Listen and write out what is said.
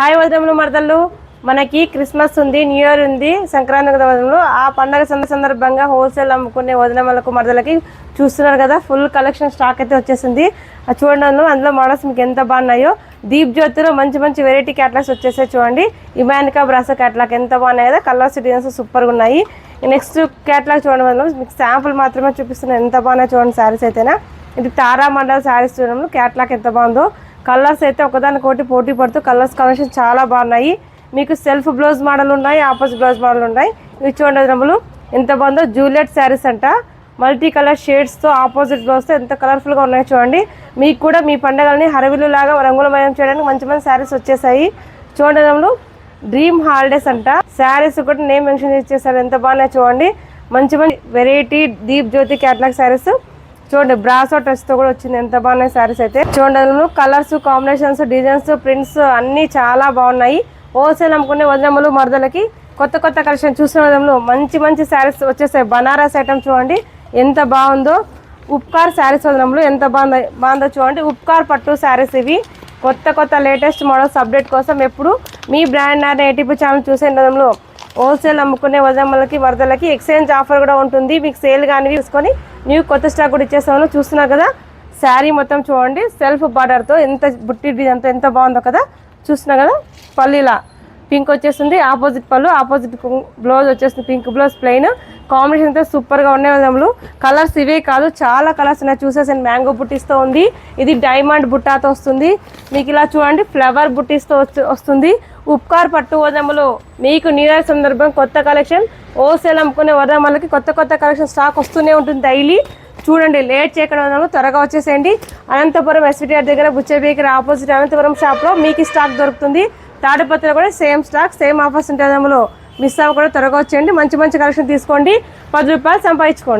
Hi వదనములు మరదళ్ళు. మనకి Christmas ఉంది new year ఉంది సంక్రాంతి వదనములు. ఆ పండగ సంద సందర్భంగా హోల్సేల్ అమ్ముకునే వదనములకు మరదలకి చూస్తున్నారు కదా ఫుల్ కలెక్షన్ స్టాక్ అయితే వచ్చేసింది. అది చూడండి అందులో మోడల్స్ మీకు ఎంత బాగున్నాయో దీప్ జ్యోతిలో మంచి మంచి వెరైటీ క్యాట్లాగ్స్ వచ్చేసాయి చూడండి. ఇమానికా బ్రాసో క్యాట్లాగ్ ఎంత బాగున్నాయి కదా కలర్స్ డిజైన్స్ సూపర్గా ఉన్నాయి. నెక్స్ట్ క్యాట్లాగ్ చూడడం వల్ల మీకు శాంపుల్ మాత్రమే చూపిస్తున్నాను. ఎంత బాగున్నాయి చూడండి శారీస్ అయితేనా. ఇది తారా మండల శారీస్ చూడడం క్యాట్లాగ్ ఎంత బాగుందో కలర్స్ అయితే ఒకదానికోటి పోటీ పడుతూ కలర్స్ కలెక్షన్ చాలా బాగున్నాయి. మీకు సెల్ఫ్ బ్లౌజ్ మోడల్ ఉన్నాయి ఆపోజిట్ బ్లౌజ్ మోడల్ ఉన్నాయి. ఇవి చూడండి రమ్ములు ఎంత బాగుందో జూలియట్ శారీస్ అంట. మల్టీ కలర్ షేడ్స్తో ఆపోజిట్ బ్లౌజ్తో ఎంత కలర్ఫుల్గా ఉన్నాయి చూడండి. మీకు కూడా మీ పండుగలని హరవిలు లాగా రంగులమయం చేయడానికి మంచి మంచి శారీస్ వచ్చేసాయి. చూడండి రమ్ములు డ్రీమ్ హాలిడేస్ అంట. శారీస్ కూడా నేమ్ మెన్షన్ చేసేసారు ఎంత బాగున్నాయి చూడండి. మంచి మంచి వెరైటీ దీప్ జ్యోతి క్యాటలాగ్ శారీస్. చూడండి బ్రాసో టచ్తో కూడా వచ్చింది. ఎంత బాగున్నాయి సారీస్ అయితే. చూడండి కలర్స్ కాంబినేషన్స్ డిజైన్స్ ప్రింట్స్ అన్ని చాలా బాగున్నాయి. హోల్సేల్ అమ్ముకునే వదినమ్మలు మరదలకి కొత్త కొత్త కలెక్షన్ చూసిన వదినములు మంచి మంచి శారీస్ వచ్చేసాయి బనారస్ ఐటమ్ చూడండి ఎంత బాగుందో. ఉప్కార్ శారీస్ వదినములు ఎంత బాగుందో బాగుందో చూడండి. ఉప్కార్ పట్టు శారీస్ ఇవి. కొత్త కొత్త లేటెస్ట్ మోడల్స్ అప్డేట్ కోసం ఎప్పుడు మీ బ్రాండ్ ఆర్ ఏటీపీ ఛానల్ చూసే వదినములు హోల్సేల్ అమ్ముకునే వదమ్మలకి వరదలకి ఎక్స్చేంజ్ ఆఫర్ కూడా ఉంటుంది. మీకు సేల్ కానీ తీసుకొని న్యూ కొత్త స్టాక్ కూడా ఇచ్చేస్తాను. చూస్తున్నారు కదా శారీ మొత్తం చూడండి. సెల్ఫ్ బార్డర్తో ఎంత బుట్టి అంతా ఎంత బాగుందో కదా. చూస్తున్నా కదా పల్లీలా. పింక్ వచ్చేస్తుంది. ఆపోజిట్ పళ్ళు ఆపోజిట్ బ్లౌజ్ వచ్చేస్తుంది పింక్ బ్లౌజ్ ప్లెయిన్ కాంబినేషన్ అయితే సూపర్గా ఉన్నాయి వదములు కలర్స్ ఇవే కాదు చాలా కలర్స్ ఉన్నాయి. చూసేసాను మ్యాంగో బుట్టిస్తో ఉంది. ఇది డైమండ్ బుట్టాతో వస్తుంది. మీకు ఇలా చూడండి ఫ్లవర్ బుట్టిస్తో వస్తుంది. ఉప్కార్ పట్టు వదములు మీకు నీరాజ సందర్భం కొత్త కలెక్షన్ హోల్సేల్ అమ్ముకునే వదములకి కొత్త కొత్త కలెక్షన్ స్టాక్ వస్తూనే ఉంటుంది డైలీ చూడండి లేట్ చేయకుండా వదనములు త్వరగా వచ్చేసేయండి. అనంతపురం ఎస్విటిఆర్ దగ్గర బుచ్చే బేకరీ ఆపోజిట్ అనంతపురం షాప్లో మీకు స్టాక్ దొరుకుతుంది. తాడిపత్రిలో కూడా సేమ్ స్టాక్ సేమ్ ఆఫర్స్ ఉంటాయి అందులో. మిస్ అవ్వకుండా త్వరగా వచ్చేయండి. మంచి మంచి కలెక్షన్ తీసుకోండి. పది రూపాయలు సంపాదించుకోండి.